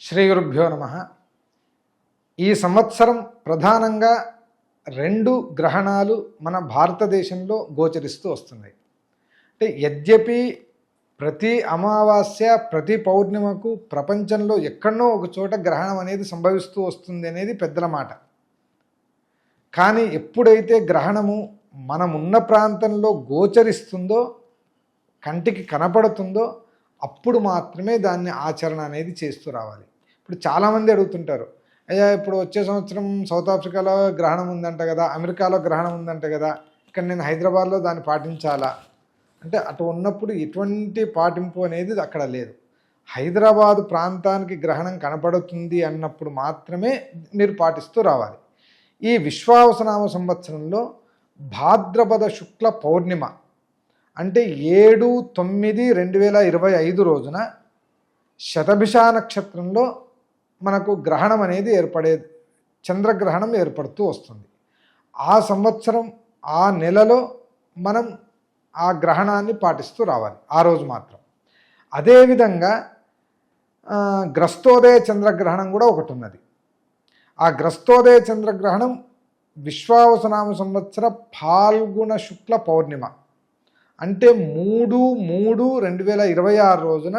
శ్రీ గురుభ్యో నమ. ఈ సంవత్సరం ప్రధానంగా రెండు గ్రహణాలు మన భారతదేశంలో గోచరిస్తూ వస్తున్నాయి. అంటే యద్యపి ప్రతి అమావాస్య ప్రతి పౌర్ణిమకు ప్రపంచంలో ఎక్కడనో ఒక చోట గ్రహణం అనేది సంభవిస్తూ వస్తుంది అనేది పెద్దల మాట. కానీ ఎప్పుడైతే గ్రహణము మనమున్న ప్రాంతంలో గోచరిస్తుందో కంటికి కనపడుతుందో అప్పుడు మాత్రమే దాన్ని ఆచరణ అనేది చేస్తూ రావాలి. ఇప్పుడు చాలామంది అడుగుతుంటారు అయ్యా ఇప్పుడు వచ్చే సంవత్సరం సౌత్ ఆఫ్రికాలో గ్రహణం ఉందంట కదా అమెరికాలో గ్రహణం ఉందంట కదా ఇక్కడ నేను హైదరాబాద్లో దాన్ని పాటించాలా? అంటే అటు ఉన్నప్పుడు ఎటువంటి పాటింపు అనేది అక్కడ లేదు. హైదరాబాదు ప్రాంతానికి గ్రహణం కనపడుతుంది అన్నప్పుడు మాత్రమే మీరు పాటిస్తూ రావాలి. ఈ విశ్వావసనామ సంవత్సరంలో భాద్రపద శుక్ల పౌర్ణిమ అంటే ఏడు తొమ్మిది రెండు వేల ఇరవై ఐదు రోజున శతభిష నక్షత్రంలో మనకు గ్రహణం అనేది ఏర్పడే చంద్రగ్రహణం ఏర్పడుతూ వస్తుంది. ఆ సంవత్సరం ఆ నెలలో మనం ఆ గ్రహణాన్ని పాటిస్తూ రావాలి ఆ రోజు మాత్రం. అదేవిధంగా గ్రస్తోదయ చంద్రగ్రహణం కూడా ఒకటి ఉన్నది. ఆ గ్రస్తోదయ చంద్రగ్రహణం విశ్వావసనామ సంవత్సర ఫాల్గుణ శుక్ల పౌర్ణిమ. అంటే మూడు మూడు రెండు వేల ఇరవై ఆరు రోజున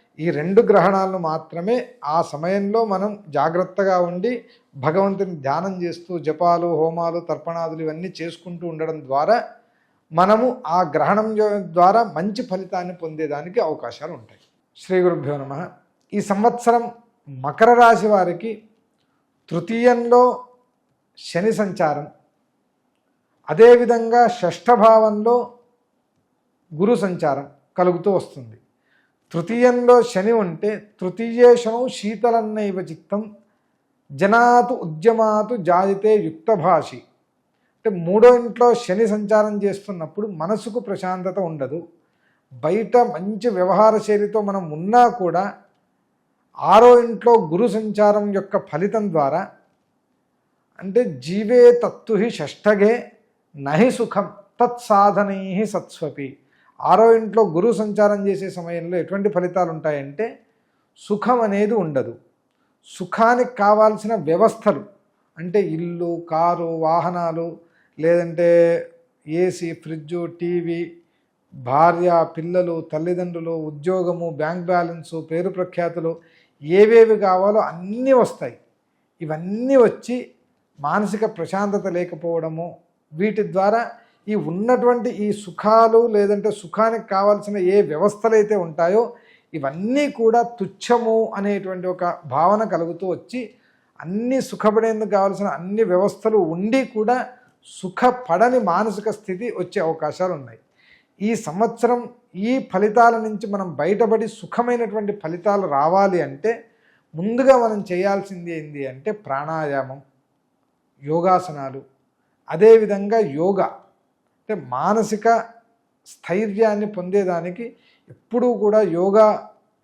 ఈ రెండు గ్రహణాలను మాత్రమే ఆ సమయంలో మనం జాగ్రత్తగా ఉండి భగవంతుని ధ్యానం చేస్తూ జపాలు హోమాలు తర్పణాదులు ఇవన్నీ చేసుకుంటూ ఉండడం ద్వారా మనము ఆ గ్రహణం ద్వారా మంచి ఫలితాన్ని పొందేదానికి అవకాశాలు ఉంటాయి. శ్రీ గురుభ్యో నమ. ఈ సంవత్సరం మకర రాశి వారికి తృతీయంలో శని సంచారం. అదేవిధంగా షష్ఠభావంలో గురు సంచారం కలుగుతూ వస్తుంది. తృతీయంలో శని ఉంటే తృతీయేషణం శీతలన్నైవ చిత్తం జనాతు ఉద్యమాతు జాయితే యుక్తభాషి. అంటే మూడో ఇంట్లో శని సంచారం చేస్తున్నప్పుడు మనసుకు ప్రశాంతత ఉండదు. బయట మంచి వ్యవహార శైలితో మనం ఉన్నా కూడా ఆరో ఇంట్లో గురు సంచారం యొక్క ఫలితం ద్వారా అంటే జీవే తత్తుహి షష్ఠగే నహి సుఖం తత్సాధనై సత్స్వపి. ఆరో ఇంట్లో గురువు సంచారం చేసే సమయంలో ఎటువంటి ఫలితాలు ఉంటాయంటే సుఖం అనేది ఉండదు. సుఖానికి కావాల్సిన వ్యవస్థలు అంటే ఇల్లు కారు వాహనాలు లేదంటే ఏసీ ఫ్రిడ్జు టీవీ భార్య పిల్లలు తల్లిదండ్రులు ఉద్యోగము బ్యాంక్ బ్యాలెన్సు పేరు ప్రఖ్యాతులు ఏవేవి కావాలో అన్నీ వస్తాయి. ఇవన్నీ వచ్చి మానసిక ప్రశాంతత లేకపోవడము వీటి ద్వారా ఈ ఉన్నటువంటి ఈ సుఖాలు లేదంటే సుఖానికి కావాల్సిన ఏ వ్యవస్థలు అయితే ఉంటాయో ఇవన్నీ కూడా తుచ్చము అనేటువంటి ఒక భావన కలుగుతూ వచ్చి అన్ని సుఖపడేందుకు కావాల్సిన అన్ని వ్యవస్థలు ఉండి కూడా సుఖపడని మానసిక స్థితి వచ్చే అవకాశాలు ఉన్నాయి. ఈ సంవత్సరం ఈ ఫలితాల నుంచి మనం బయటపడి సుఖమైనటువంటి ఫలితాలు రావాలి అంటే ముందుగా మనం చేయాల్సింది ఏంటి అంటే ప్రాణాయామం యోగాసనాలు అదేవిధంగా యోగా. అంటే మానసిక స్థైర్యాన్ని పొందేదానికి ఎప్పుడూ కూడా యోగా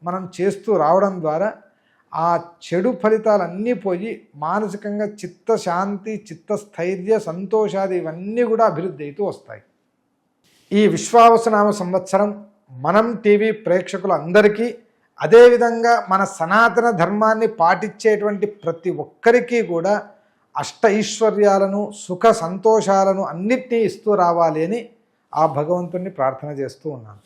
మనం చేస్తూ రావడం ద్వారా ఆ చెడు ఫలితాలన్నీ పోయి మానసికంగా చిత్తశాంతి చిత్తస్థైర్య సంతోషాది ఇవన్నీ కూడా అభివృద్ధి అవుతూ వస్తాయి. ఈ విశ్వావసనామ సంవత్సరం మనం టీవీ ప్రేక్షకులందరికీ అదేవిధంగా మన సనాతన ధర్మాన్ని పాటించేటువంటి ప్రతి ఒక్కరికి కూడా అష్ట ఐశ్వర్యాలను సుఖ సంతోషాలను అన్నిటినీ ఇస్తూ రావాలి అని ఆ భగవంతుణ్ణి ప్రార్థన చేస్తూ ఉన్నాను.